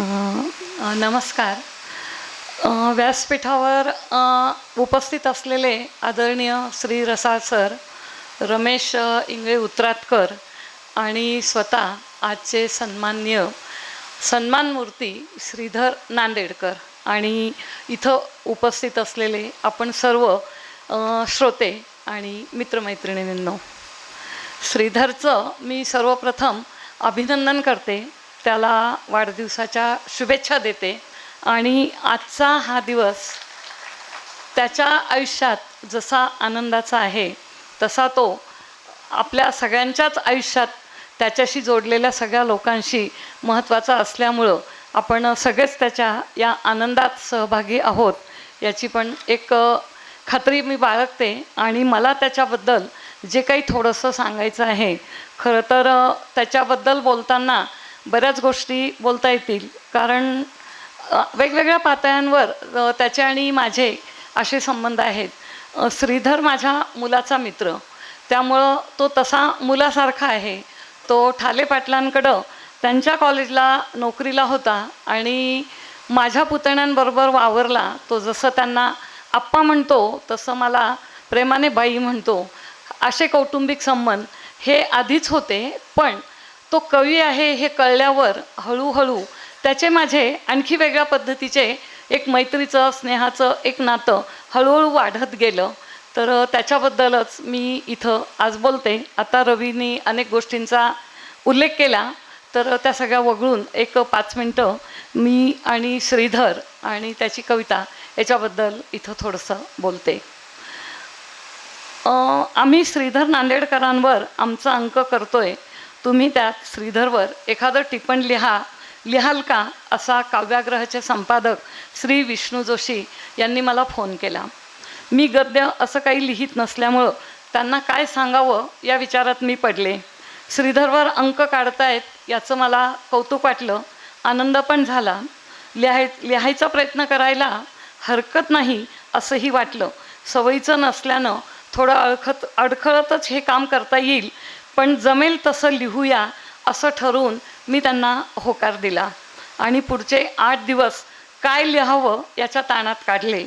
नमस्कार. व्यासपीठावर उपस्थित असलेले आदरणीय श्री रसाळ सर रमेश इंगळे उत्रातकर आणि स्वतः आजचे सन्माननीय सन्मानमूर्ती श्रीधर नांदेडकर आणि इथं उपस्थित असलेले आपण सर्व श्रोते आणि मित्रमैत्रिणींनो श्रीधरचं मी सर्वप्रथम अभिनंदन करते. त्याला वाढदिवसाच्या शुभेच्छा देते. आणि आजचा हा दिवस त्याच्या आयुष्यात जसा आनंदाचा आहे तसा तो आपल्या सगळ्यांच्याच आयुष्यात त्याच्याशी जोडलेल्या सगळ्या लोकांशी महत्त्वाचा असल्यामुळं आपण सगळेच त्याच्या या आनंदात सहभागी आहोत याची पण एक खात्री मी बाळगते. आणि मला त्याच्याबद्दल जे काही थोडंसं सांगायचं आहे खरं तर त्याच्याबद्दल बोलताना बऱ्याच गोष्टी बोलता येतील. कारण वेगवेगळ्या पातळ्यांवर त्याचे आणि माझे असे संबंध आहेत. श्रीधर माझ्या मुलाचा मित्र. त्यामुळं तो तसा मुलासारखा आहे. तो ठाले पाटलांकडं त्यांच्या कॉलेजला नोकरीला होता आणि माझ्या पुतण्यांबरोबर वावरला. तो जसं त्यांना आप्पा म्हणतो तसं मला प्रेमाने बाई म्हणतो. असे कौटुंबिक संबंध हे आधीच होते पण तो कवी आहे हे कळल्यावर हळूहळू त्याचे माझे आणखी वेगळ्या पद्धतीचे एक मैत्रीचं स्नेहाचं एक नातं हळूहळू वाढत गेलं. तर त्याच्याबद्दलच मी इथं आज बोलते. आता रवीनी अनेक गोष्टींचा उल्लेख केला. तर त्या सगळ्या वगळून एक पाच मिनटं मी आणि श्रीधर आणि त्याची कविता याच्याबद्दल इथं थोडंसं बोलते. आम्ही श्रीधर नांदेडकरांवर आमचा अंक करतोय. तुम्ही त्यात श्रीधरवर एखादं टिपण लिहा लिहाल का? असा काव्याग्रहाचे संपादक श्री विष्णू जोशी यांनी मला फोन केला. मी गद्य असं काही लिहित नसल्यामुळं त्यांना काय सांगावं या विचारात मी पडले. श्रीधरवर अंक काढतायत याचं मला कौतुक वाटलं. आनंद पण झाला. लिहाय लिहायचा प्रयत्न करायला हरकत नाही असंही वाटलं. सवयीचं नसल्यानं थोडं अडखत अडखळतच हे काम करता येईल पण जमेल तसं लिहूया असं ठरवून मी त्यांना होकार दिला. आणि पुढचे आठ दिवस काय लिहावं याच्या ताणात काढले.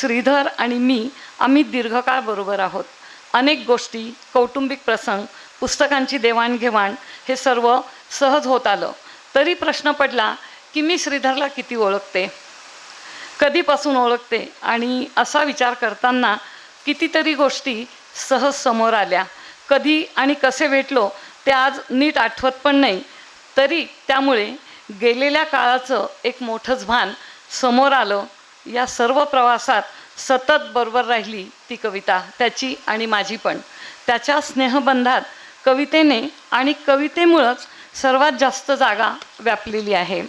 श्रीधर आणि मी आम्ही दीर्घकाळ बरोबर आहोत. अनेक गोष्टी कौटुंबिक प्रसंग पुस्तकांची देवाणघेवाण हे सर्व सहज होत आलं. तरी प्रश्न पडला की मी श्रीधरला किती ओळखते? कधीपासून ओळखते? आणि असा विचार करताना कितीतरी गोष्टी सहज समोर आल्या. कधी आणि कसे भेटलो ते आज नीट आठवत पण नाही. तरी त्यामुळे गेलेल्या काळाचं एक मोठंच भान समोर आलं. या सर्व प्रवासात सतत बरोबर राहिली ती कविता त्याची आणि माझी पण. त्याच्या स्नेहबंधात कवितेने आणि कवितेमुळंच सर्वात जास्त जागा व्यापलेली आहे.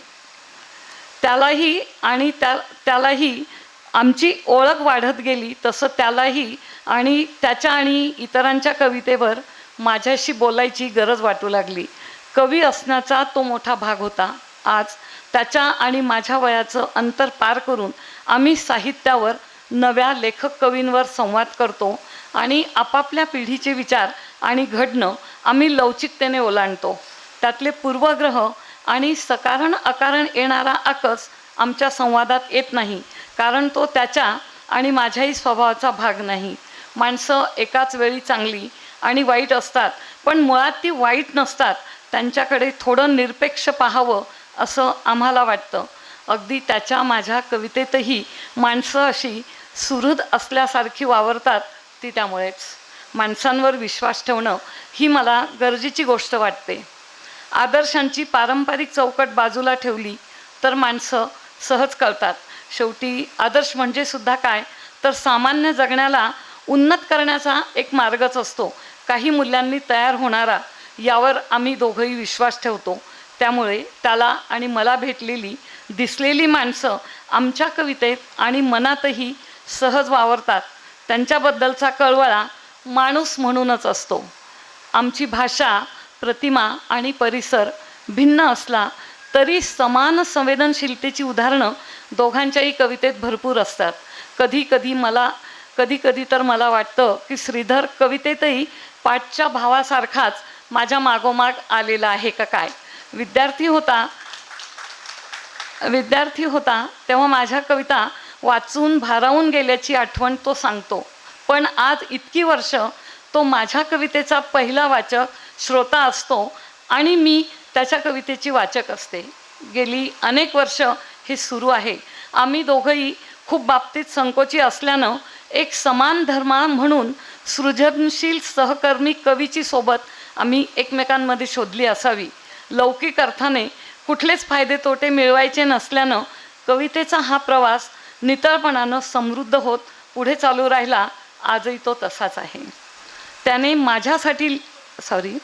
त्यालाही आणि त्या त्यालाही आमची ओळख वाढत गेली तसं त्यालाही आणि त्याच्या आणि इतरांच्या कवितेवर माझ्याशी बोलायची गरज वाटू लागली. कवी असण्याचा तो मोठा भाग होता. आज त्याच्या आणि माझ्या वयाचं अंतर पार करून आम्ही साहित्यावर नव्या लेखक कवींवर संवाद करतो आणि आपापल्या पिढीचे विचार आणि घडणं आम्ही लवचिकतेने ओलांडतो. त्यातले पूर्वग्रह आणि सकारण अकारण येणारा आकस आमच्या संवादात येत नाही कारण तो त्याच्या आणि माझ्याही स्वभावाचा भाग नाही. माणसं एकाच वेळी चांगली आणि वाईट असतात पण मुळात ती वाईट नसतात. त्यांच्याकडे थोडं निरपेक्ष पाहावं असं आम्हाला वाटतं. अगदी त्याच्या माझ्या कवितेतही माणसं अशी सुहृद असल्यासारखी वावरतात ती त्यामुळेच. माणसांवर विश्वास ठेवणं ही मला गरजेची गोष्ट वाटते. आदर्शांची पारंपरिक चौकट बाजूला ठेवली तर माणसं सहज कळतात. शेवटी आदर्श म्हणजे सुद्धा काय? तर सामान्य जगण्याला उन्नत करण्याचा एक मार्गच असतो. काही मूल्यांनी तयार होणारा यावर आम्ही दोघंही विश्वास ठेवतो. त्यामुळे त्याला आणि मला भेटलेली दिसलेली माणसं आमच्या कवितेत आणि मनातही सहज वावरतात. त्यांच्याबद्दलचा कळवळा माणूस म्हणूनच असतो. आमची भाषा प्रतिमा आणि परिसर भिन्न असला तरी समान संवेदनशीलतेची उदाहरणं दोघांच्याही कवितेत भरपूर असतात. कधी कधी मला कधी कधी तर मला वाटतं की श्रीधर कवितेतही पाठच्या भावासारखाच माझ्या मागोमाग आलेला आहे का काय? विद्यार्थी होता विद्यार्थी होता तेव्हा माझ्या कविता वाचून भारावून गेल्याची आठवण तो सांगतो. पण आज इतकी वर्ष तो माझ्या कवितेचा पहिला वाचक श्रोता असतो आणि मी त्याच्या कवितेची वाचक असते. गेली अनेक वर्ष हे सुरू आहे. आम्ही दोघंही खूप बाबतीत संकोची असल्यानं एक समान धर्मा म्हणून सृजनशील सहकर्मी कवीची सोबत आम्ही एकमेकांमध्ये शोधली असावी. लौकिक अर्थाने कुठलेच फायदे तोटे मिळवायचे नसल्यानं कवितेचा हा प्रवास नितळपणानं समृद्ध होत पुढे चालू राहिला. आजही तो तसाच आहे. त्याने माझ्यासाठी सॉरी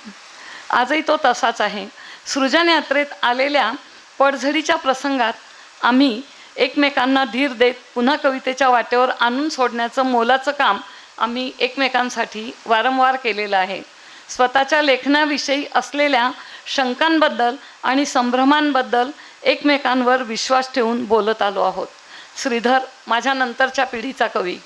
आजही तो तसाच आहे. सृजन यात्रेत आलेल्या पडझडीच्या प्रसंगात आम्ही एकमेकांना धीर देत पुन्हा कवितेच्या वाटेवर आणून सोडण्याचं मोलाचं काम आम्ही एकमेकांसाठी वारंवार केलेलं आहे. स्वतःच्या लेखनाविषयी असलेल्या शंकांबद्दल आणि संभ्रमांबद्दल एकमेकांवर विश्वास ठेवून बोलत आलो आहोत. श्रीधर माझ्या नंतरच्या पिढीचा कवी.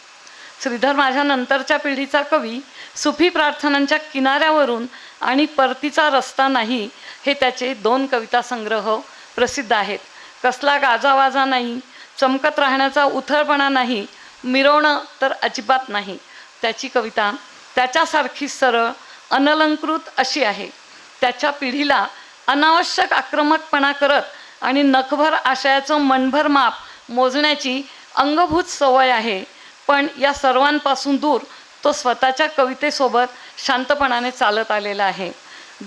श्रीधर माझ्या नंतरच्या पिढीचा कवी सुफी प्रार्थनांच्या किनाऱ्यावरून आणि परतीचा रस्ता नाही हे त्याचे दोन कविता संग्रह प्रसिद्ध आहेत. कसला गाजावाजा नाही चमकत राहण्याचा उथळपणा नाही मिरवणं तर अजिबात नाही. त्याची कविता त्याच्यासारखी सरळ अनलंकृत अशी आहे. त्याच्या पिढीला अनावश्यक आक्रमकपणा करत आणि नखभर आशयाचं मनभर माप मोजण्याची अंगभूत सवय आहे. पण या सर्वांपासून दूर तो स्वतःच्या कवितेसोबत शांतपणाने चालत आलेला आहे.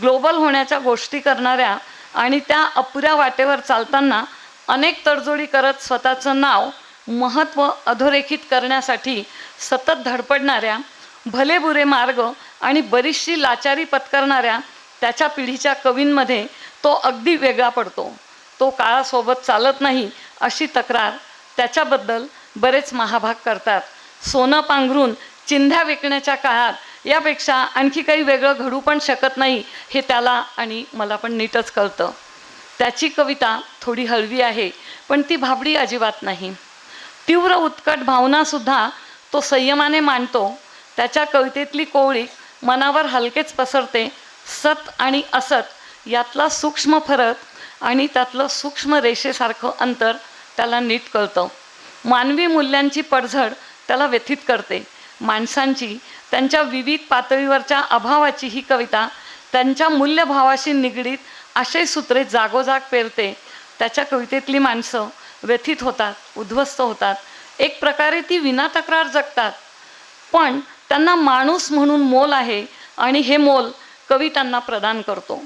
ग्लोबल होण्याच्या गोष्टी करणाऱ्या आणि त्या अपुऱ्या वाटेवर चालताना अनेक तडजोडी करत स्वतःचं नाव महत्त्व अधोरेखित करण्यासाठी सतत धडपडणाऱ्या भलेबुरे मार्ग आणि बरीचशी लाचारी पत्करणाऱ्या त्याच्या पिढीच्या कवींमध्ये तो अगदी वेगळा पडतो. तो काळासोबत चालत नाही अशी तक्रार त्याच्याबद्दल बरेच महाभाग करतात. सोनं पांघरून चिंध्या विकण्याच्या काळात यापेक्षा आणखी काही वेगळं घडू पण शकत नाही हे त्याला आणि मला पण नीटच कळतं. त्याची कविता थोडी हळवी आहे पण ती भाबडी अजिबात नाही. तीव्र उत्कट भावनासुद्धा तो संयमाने मांडतो. त्याच्या कवितेतली कोवळी मनावर हलकेच पसरते सत आणि असत यातला सूक्ष्म फरक आणि त्यातलं सूक्ष्म रेषेसारखं अंतर त्याला नीट कळतं. मानवी मूल्यांची पडझड त्याला व्यथित करते. माणसांची त्यांच्या विविध पातळीवरच्या अभावाची ही कविता त्यांच्या मूल्यभावाशी निगडीत आशयसूत्रे जागोजाग पेरते. त्याच्या कवितेतली माणसं व्यथित होतात उद्ध्वस्त होतात. एक प्रकारे ती विना तक्रार जगतात. पण त्यांना माणूस म्हणून मोल आहे आणि हे मोल कवी त्यांना प्रदान करतो.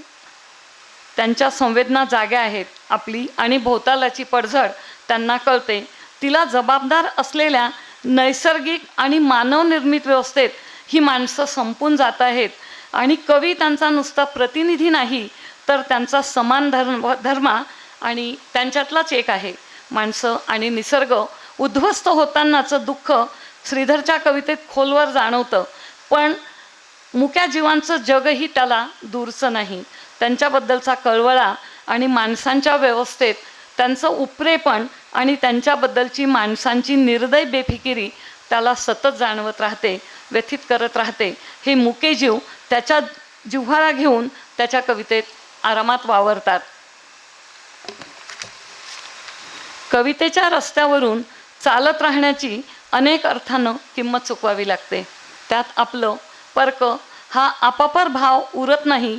त्यांच्या संवेदना जाग्या आहेत आपली आणि भोवतालाची पडझड त्यांना कळते. तिला जबाबदार असलेल्या नैसर्गिक आणि मानवनिर्मित व्यवस्थेत ही माणसं संपून जात आहेत आणि कवी त्यांचा नुसता प्रतिनिधी नाही तर त्यांचा समान धर्म धर्मा आणि त्यांच्यातलाच एक आहे. माणसं आणि निसर्ग उद्ध्वस्त होतानाचं दुःख श्रीधरच्या कवितेत खोलवर जाणवतं. पण मुक्या जीवांचं जगही त्याला दूरचं नाही. त्यांच्याबद्दलचा कळवळा आणि माणसांच्या व्यवस्थेत त्यांचं उपरेपण आणि त्यांच्याबद्दलची माणसांची निर्दय बेफिकिरी त्याला सतत जाणवत राहते व्यथित करत राहते. हे मुके जीव त्याच्या जिव्हाळा घेऊन त्याच्या कवितेत आरामात वावरतात. कवितेच्या रस्त्यावरून चालत राहण्याची अनेक अर्थानं किंमत चुकवावी लागते. त्यात आपलं पर्क हा आपापर भाव उरत नाही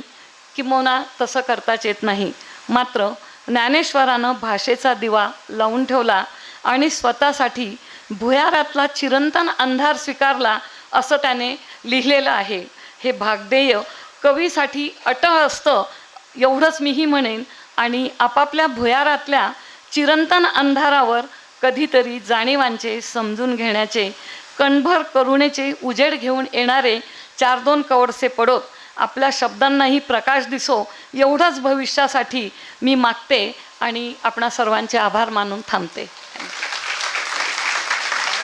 किंवा तसं करताच येत नाही. मात्र ज्ञानेश्वरानं भाषेचा दिवा लावून ठेवला आणि स्वतःसाठी भुयारातला चिरंतन अंधार स्वीकारला असं त्याने लिहिलेलं आहे. हे भागदेय कवीसाठी अटळ असतं एवढंच मीही म्हणेन. आणि आपापल्या भुयारातल्या चिरंतन अंधारावर कधीतरी जाणीवांचे समजून घेण्याचे कणभर करुणेचे उजेड घेऊन येणारे चार दोन कवडसे पडोत आपल्या शब्दांनाही प्रकाश दिसो एवढंच भविष्यासाठी मी मागते आणि आपणा सर्वांचे आभार मानून थांबते.